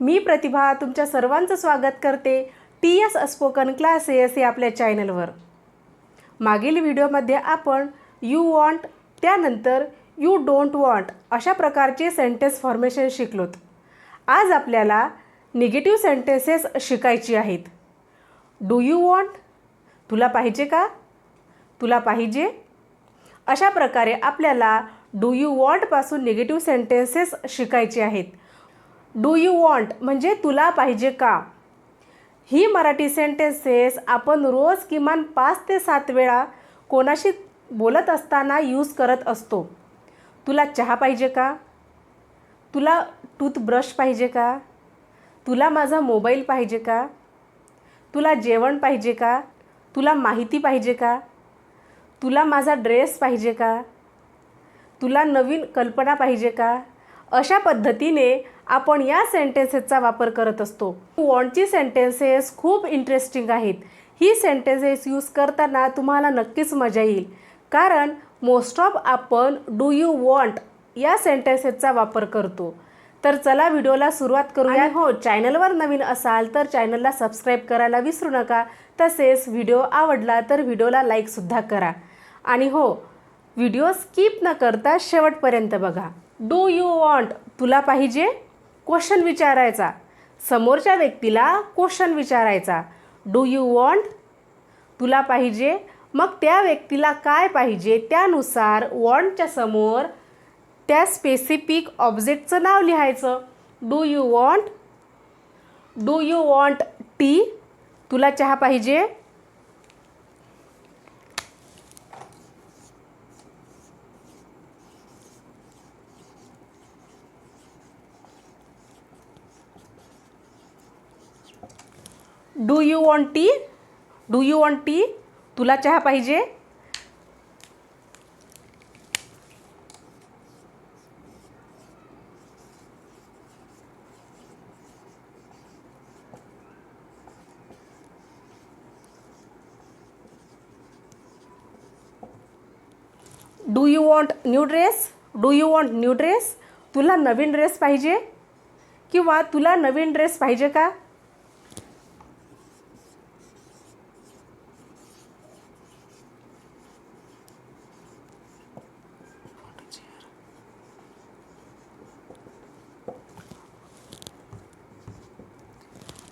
मी प्रतिभा तुमच्या सर्वांचं स्वागत करते. टी एस अस्पोकन क्लासेस या आपल्या चॅनलवर. मागील व्हिडिओमध्ये आपण यू वॉन्ट त्यानंतर यू डोंट वॉन्ट अशा प्रकारचे सेंटेन्स फॉर्मेशन शिकलोत. आज आपल्याला निगेटिव्ह सेंटेन्सेस शिकायची आहेत. डू यू वॉन्ट तुला पाहिजे का? तुला पाहिजे? अशा प्रकारे आपल्याला डू यू वॉन्टपासून निगेटिव्ह सेंटेन्सेस शिकायचे आहेत. Do you want? म्हणजे तुला पाहिजे का? ही मराठी सेंटेन्सेस आपण रोज किमान पाच ते सात वेळा कोणाशी बोलत असताना यूज करत असतो. तुला चहा पाहिजे का? तुला टूथब्रश पाहिजे का? तुला माझा मोबाईल पाहिजे का? तुला जेवण पाहिजे का? तुला माहिती पाहिजे का? तुला माझा ड्रेस पाहिजे का? तुला नवीन कल्पना पाहिजे का? अशा पद्धतीने आपण या सेंटेन्सेसचा वापर करत असतो. वॉन्टची सेंटेन्सेस खूप इंटरेस्टिंग आहेत. ही सेंटेन्सेस यूज करताना तुम्हाला नक्कीच मजा येईल. कारण मोस्ट ऑफ आपण डू यू वॉन्ट या सेंटेन्सेसचा वापर करतो. तर चला व्हिडिओला सुरुवात करूया. हो चॅनलवर नवीन असाल तर चॅनलला सबस्क्राईब करायला विसरू नका. तसेच व्हिडिओ आवडला तर व्हिडिओला लाईकसुद्धा करा. आणि हो व्हिडिओ स्किप न करता शेवटपर्यंत बघा. Do you want? तुला पाहिजे क्वेश्चन विचारायचा. समोरच्या व्यक्तीला क्वेश्चन विचारायचा. Do you want? तुला पाहिजे. मग त्या व्यक्तीला काय पाहिजे त्यानुसार वॉन्टच्या समोर त्या स्पेसिफिक ऑब्जेक्टचं नाव लिहायचं. Do you want? Do you want tea? तुला चहा पाहिजे? Do you want tea do you want tea तुला चहा पाहिजे? Do you want new dress do you want new dress तुला नवीन ड्रेस पाहिजे? किंवा तुला नवीन ड्रेस पाहिजे का?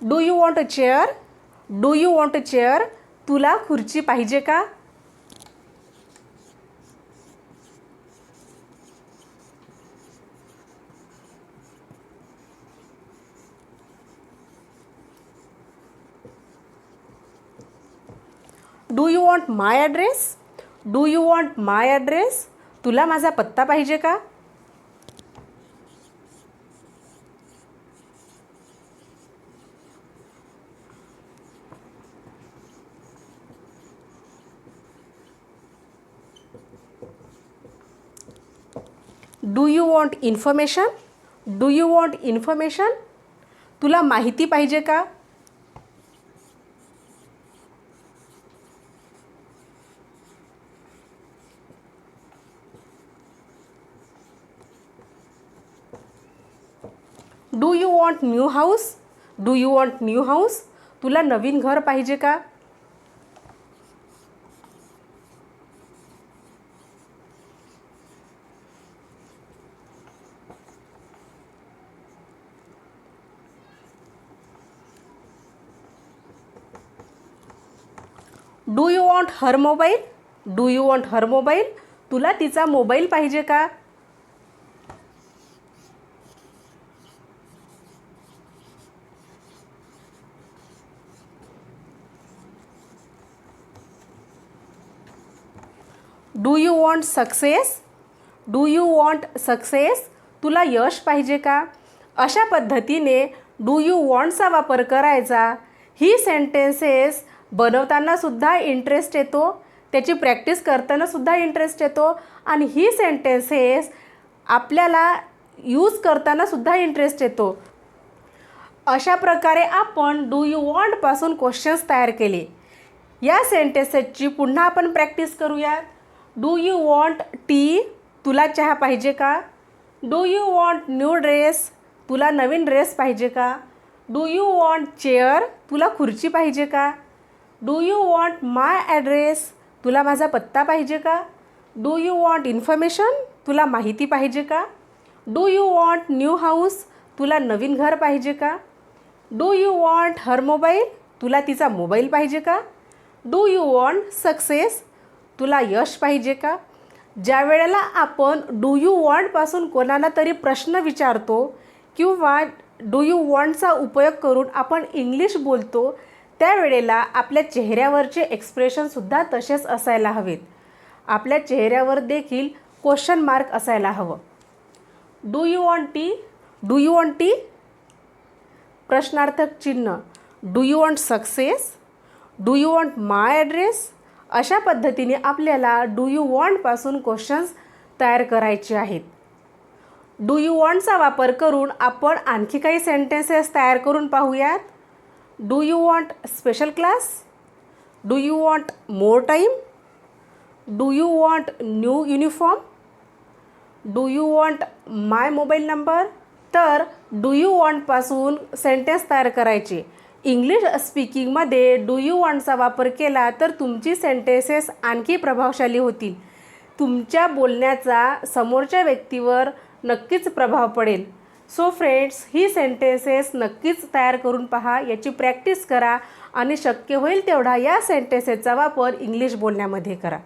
Do you want a chair do you want a chair तुला खुर्ची पाहिजे का? Do you want my address do you want my address तुला माझा पत्ता पाहिजे का? Do you want information do you want information तुला माहिती पाहिजे का? Do you want new house do you want new house तुला नवीन घर पाहिजे का? Do you want her mobile? Do you want her mobile? तुला तिचा मोबाईल पाहिजे का? Do you want success? Do you want success? तुला यश पाहिजे का? अशा पद्धतीने डू यू वॉन्टचा वापर करायचा. ही सेंटेन्सेस बनवताना सुद्धा इंटरेस्ट येतो. त्याची प्रॅक्टिस करताना सुद्धा इंटरेस्ट येतो. आणि ही सेंटेन्सेस आपल्याला यूज करताना सुद्धा इंटरेस्ट येतो. अशा प्रकारे आपण डू यू वॉन्टपासून क्वेश्चन्स तयार केले. या सेंटेन्सेसची पुन्हा आपण प्रॅक्टिस करूया डू यू वॉन्ट टी तुला चहा पाहिजे का? Do you want new dress तुला नवीन ड्रेस पाहिजे का? डू यू वॉन्ट चेअर तुला खुर्ची पाहिजे का? Do you want my address? तुला माझा पत्ता पाहिजे का? Do you want information? तुला माहिती पाहिजे का? Do you want new house? तुला नवीन घर पाहिजे का? Do you want her mobile? तुला तिचा मोबाईल पाहिजे का? Do you want success? तुला यश पाहिजे का? ज्या वेळेला आपण डू यू वॉन्टपासून कोणाला तरी प्रश्न विचारतो किंवा डू यू वॉन्टचा उपयोग करून आपण इंग्लिश बोलतो त्यावेळेला आपल्या चेहऱ्यावरचे एक्सप्रेशनसुद्धा तसेच असायला हवेत. आपल्या चेहऱ्यावर देखील क्वेश्चन मार्क असायला हवं. Do you want tea do you want tea प्रश्नार्थक चिन्ह. Do you want success do you want my address अशा पद्धतीने आपल्याला डू यू वॉन्टपासून क्वेश्चन्स तयार करायचे आहेत. डू यू वॉन्टचा वापर करून आपण आणखी काही सेंटेन्सेस तयार करून पाहूयात. Do you want special class do you want more time do you want new uniform do you want my mobile number तर डू यू वॉन्टपासून सेंटेन्स तयार करायचे. इंग्लिश स्पीकिंगमध्ये डू यू वॉन्टचा वापर केला तर तुमची सेंटेन्सेस आणखी प्रभावशाली होतील. तुमच्या बोलण्याचा समोरच्या व्यक्तीवर नक्कीच प्रभाव पडेल. सो फ्रेंड्स ही सेंटेन्सेस नक्कीच तयार करून पहा याची प्रॅक्टिस करा आणि शक्य होईल तेवढा या सेंटेन्सेसचा वापर इंग्लिश बोलण्यामध्ये करा.